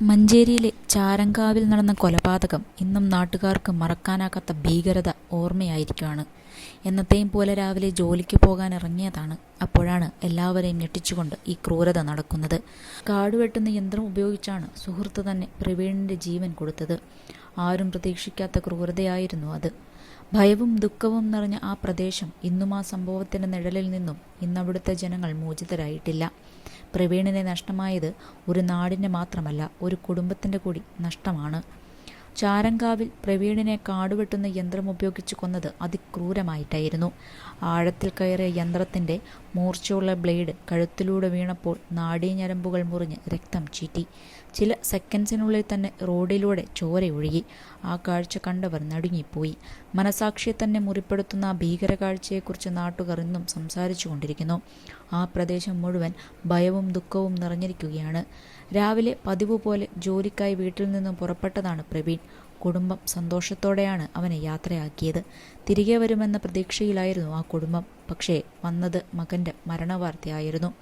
മഞ്ചേരിയിലെ ചാരങ്കാവിൽ നടന്ന കൊലപാതകം ഇന്നും നാട്ടുകാർക്ക് മറക്കാനാകാത്ത ഭീകരത ഓർമ്മയായിരിക്കുകയാണ്. എന്നത്തെയും പോലെ രാവിലെ ജോലിക്ക് പോകാൻ ഇറങ്ങിയതാണ് അപ്പോഴാണ് എല്ലാവരെയും ഞെട്ടിച്ചുകൊണ്ട് ഈ ക്രൂരത നടക്കുന്നത്. കാടുവെട്ടുന്ന യന്ത്രം ഉപയോഗിച്ചാണ് സുഹൃത്ത് തന്നെ പ്രവീണിന്റെ ജീവൻ കൊടുത്തത്. ആരും പ്രതീക്ഷിക്കാത്ത ക്രൂരതയായിരുന്നു അത്. ഭയവും ദുഃഖവും നിറഞ്ഞ ആ പ്രദേശം ഇന്നും ആ സംഭവത്തിന്റെ നിഴലിൽ നിന്നും ഇന്നവിടുത്തെ ജനങ്ങൾ മോചിതരായിട്ടില്ല. പ്രവീണിനെ നഷ്ടമായത് ഒരു നാടിന്റെ മാത്രമല്ല ഒരു കുടുംബത്തിന്റെ കൂടി നഷ്ടമാണ്. ചാരങ്കാവിൽ പ്രവീണിനെ കാടുവെട്ടുന്ന യന്ത്രം ഉപയോഗിച്ച് കൊന്നത് അതിക്രൂരമായിട്ടായിരുന്നു. ആഴത്തിൽ കയറിയ യന്ത്രത്തിന്റെ മൂർച്ചയുള്ള ബ്ലേഡ് കഴുത്തിലൂടെ വീണപ്പോൾ നാഡീഞരമ്പുകൾ മുറിഞ്ഞ് രക്തം ചീറ്റി. ചില സെക്കൻഡ്സിനുള്ളിൽ തന്നെ റോഡിലൂടെ ചോരയൊഴുകി ആ കാഴ്ച കണ്ടവർ നടുങ്ങിപ്പോയി. മനസാക്ഷിയെ തന്നെ മുറിപ്പെടുത്തുന്ന ആ ഭീകര കാഴ്ചയെക്കുറിച്ച് നാട്ടുകാർ ഇന്നും സംസാരിച്ചു കൊണ്ടിരിക്കുന്നു ആ പ്രദേശം മുഴുവൻ ഭയവും ദുഃഖവും നിറഞ്ഞിരിക്കുകയാണ്. രാവിലെ പതിവ് പോലെ ജോലിക്കായി വീട്ടിൽ നിന്നും പുറപ്പെട്ടതാണ് പ്രവീൺ. കുടുംബം സന്തോഷത്തോടെയാണ് അവനെ യാത്രയാക്കിയത്. തിരികെ വരുമെന്ന പ്രതീക്ഷയിലായിരുന്നു ആ കുടുംബം. പക്ഷേ വന്നത് മകന്റെ മരണവാർത്തയായിരുന്നു.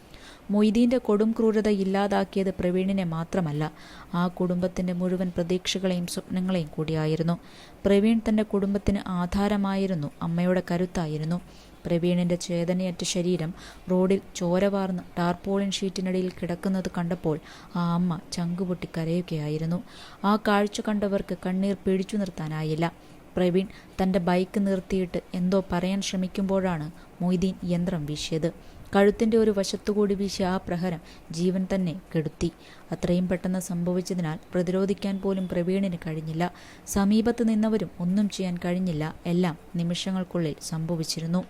മൊയ്തീന്റെ കൊടും ക്രൂരത ഇല്ലാതാക്കിയത് പ്രവീണിനെ മാത്രമല്ല ആ കുടുംബത്തിന്റെ മുഴുവൻ പ്രതീക്ഷകളെയും സ്വപ്നങ്ങളെയും കൂടിയായിരുന്നു. പ്രവീൺ തന്റെ കുടുംബത്തിന് ആധാരമായിരുന്നു അമ്മയുടെ കരുത്തായിരുന്നു. പ്രവീണിന്റെ ചേതനയറ്റ ശരീരം റോഡിൽ ചോരവാർന്ന് ടാർപോളിൻ ഷീറ്റിനടിയിൽ കിടക്കുന്നത് കണ്ടപ്പോൾ ആ അമ്മ ചങ്കുപൊട്ടി കരയുകയായിരുന്നു. ആ കാഴ്ച കണ്ടവർക്ക് കണ്ണീർ പിടിച്ചു നിർത്താനായില്ല. പ്രവീൺ തന്റെ ബൈക്ക് നിർത്തിയിട്ട് എന്തോ പറയാൻ ശ്രമിക്കുമ്പോഴാണ് മൊയ്തീൻ യന്ത്രം വീശിയത്. കഴുത്തിന്റെ ഒരു വശത്തുകൂടി വീശിയ ആ പ്രഹരം ജീവൻ തന്നെ കെടുത്തി. അത്രയും പെട്ടെന്ന് സംഭവിച്ചതിനാൽ പ്രതിരോധിക്കാൻ പോലും പ്രവീണിന് കഴിഞ്ഞില്ല. സമീപത്ത് നിന്നവരും ഒന്നും ചെയ്യാൻ കഴിഞ്ഞില്ല. എല്ലാം നിമിഷങ്ങൾക്കുള്ളിൽ സംഭവിച്ചിരുന്നു.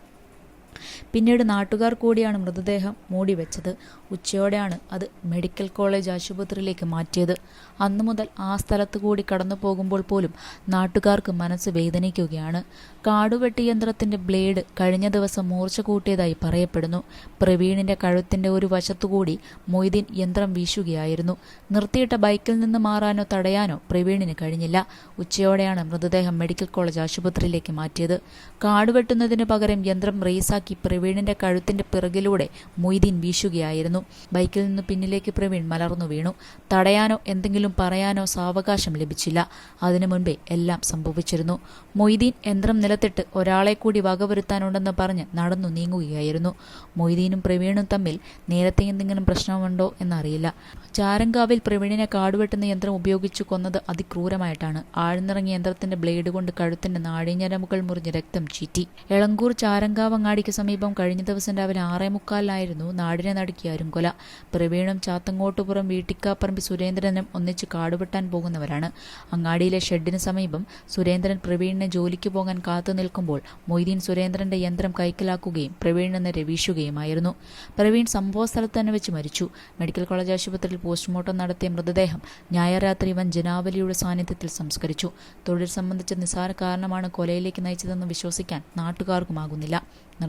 പിന്നീട് നാട്ടുകാർ കൂടിയാണ് മൃതദേഹം മൂടിവെച്ചത്. ഉച്ചയോടെയാണ് അത് മെഡിക്കൽ കോളേജ് ആശുപത്രിയിലേക്ക് മാറ്റിയത്. അന്നു മുതൽ ആ സ്ഥലത്ത് കൂടി കടന്നു പോകുമ്പോൾ പോലും നാട്ടുകാർക്ക് മനസ്സ് വേദനിക്കുകയാണ്. കാടുവെട്ടി യന്ത്രത്തിന്റെ ബ്ലേഡ് കഴിഞ്ഞ ദിവസം മൂർച്ച കൂട്ടിയതായി പറയപ്പെടുന്നു. പ്രവീണിന്റെ കഴുത്തിന്റെ ഒരു വശത്തുകൂടി മൊയ്തീൻ യന്ത്രം വീശുകയായിരുന്നു. നിർത്തിയിട്ട ബൈക്കിൽ നിന്ന് മാറാനോ തടയാനോ പ്രവീണിന് കഴിഞ്ഞില്ല. ഉച്ചയോടെയാണ് മൃതദേഹം മെഡിക്കൽ കോളേജ് ആശുപത്രിയിലേക്ക് മാറ്റിയത്. കാടുവെട്ടുന്നതിന് പകരം യന്ത്രം റേസാക്കി പ്രവീണിന്റെ കഴുത്തിന്റെ പിറകിലൂടെ മൊയ്തീൻ വീശുകയായിരുന്നു. ബൈക്കിൽ നിന്ന് പിന്നിലേക്ക് പ്രവീൺ മലർന്നു വീണു. തടയാനോ എന്തെങ്കിലും പറയാനോ സാവകാശം ലഭിച്ചില്ല. അതിനു മുൻപേ എല്ലാം സംഭവിച്ചിരുന്നു. മൊയ്തീൻ യന്ത്രം നിലത്തിട്ട് ഒരാളെ കൂടി വകവരുത്താനുണ്ടെന്ന് പറഞ്ഞ് നടന്നു നീങ്ങുകയായിരുന്നു. മൊയ്തീനും പ്രവീണും തമ്മിൽ നേരത്തെ എന്തെങ്കിലും പ്രശ്നമുണ്ടോ എന്നറിയില്ല. ചാരങ്കാവിൽ പ്രവീണിനെ കാടുവെട്ടുന്ന യന്ത്രം ഉപയോഗിച്ചു കൊന്നത് അതിക്രൂരമായിട്ടാണ്. ആഴ്ന്നിറങ്ങിയ യന്ത്രത്തിന്റെ ബ്ലേഡ് കൊണ്ട് കഴുത്തിന്റെ നാഴിഞ്ഞരമുകൾ മുറിഞ്ഞ് രക്തം ചീറ്റി. എളങ്കൂർ ചാരങ്കാവ് അങ്ങാടിക്ക് സമീപം കഴിഞ്ഞ ദിവസം രാവിലെ ആറേ മുക്കാലിനായിരുന്നു നാടിനെ നടുക്കിയ കൊല പ്രവീണും ചാത്തങ്ങോട്ടുപുറം വീട്ടിക്കാപ്പറമ്പി സുരേന്ദ്രനും ഒന്നിച്ച് കാടുവെട്ടാൻ പോകുന്നവരാണ്. അങ്ങാടിയിലെ ഷെഡിന് സമീപം സുരേന്ദ്രൻ പ്രവീണിനെ ജോലിക്ക് പോകാൻ കാത്തു നിൽക്കുമ്പോൾ മൊയ്തീൻ സുരേന്ദ്രന്റെ യന്ത്രം കൈക്കലാക്കുകയും പ്രവീണിനെ രവീശുകയുമായിരുന്നു. വീശുകയുമായിരുന്നു പ്രവീൺ സംഭവസ്ഥലത്ത് തന്നെ വെച്ച് മരിച്ചു. മെഡിക്കൽ കോളേജ് ആശുപത്രിയിൽ പോസ്റ്റ്മോർട്ടം നടത്തിയ മൃതദേഹം ഞായറാത്രി വൻ ജനാവലിയുടെ സാന്നിധ്യത്തിൽ സംസ്കരിച്ചു. തൊഴിൽ സംബന്ധിച്ച നിസാര കാരണമാണ് കൊലയിലേക്ക് നയിച്ചതെന്ന് വിശ്വസിക്കാൻ നാട്ടുകാർക്കുമാകുന്നില്ല.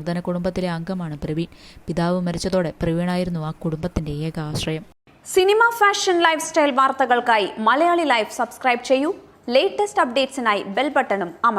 നിർധന കുടുംബത്തിലെ അംഗമാണ് പ്രവീൺ. പിതാവ് മരിച്ചതോടെ പ്രവീണായിരുന്നു ആ കുടുംബത്തിന്റെ ഏക ആശ്രയം. സിനിമ ഫാഷൻ ലൈഫ് സ്റ്റൈൽ വാർത്തകൾക്കായി മലയാളി ലൈഫ് സബ്സ്ക്രൈബ് ചെയ്യൂ. ലേറ്റസ്റ്റ് അപ്ഡേറ്റ്സിനായി ബെൽ ബട്ടണും അമർ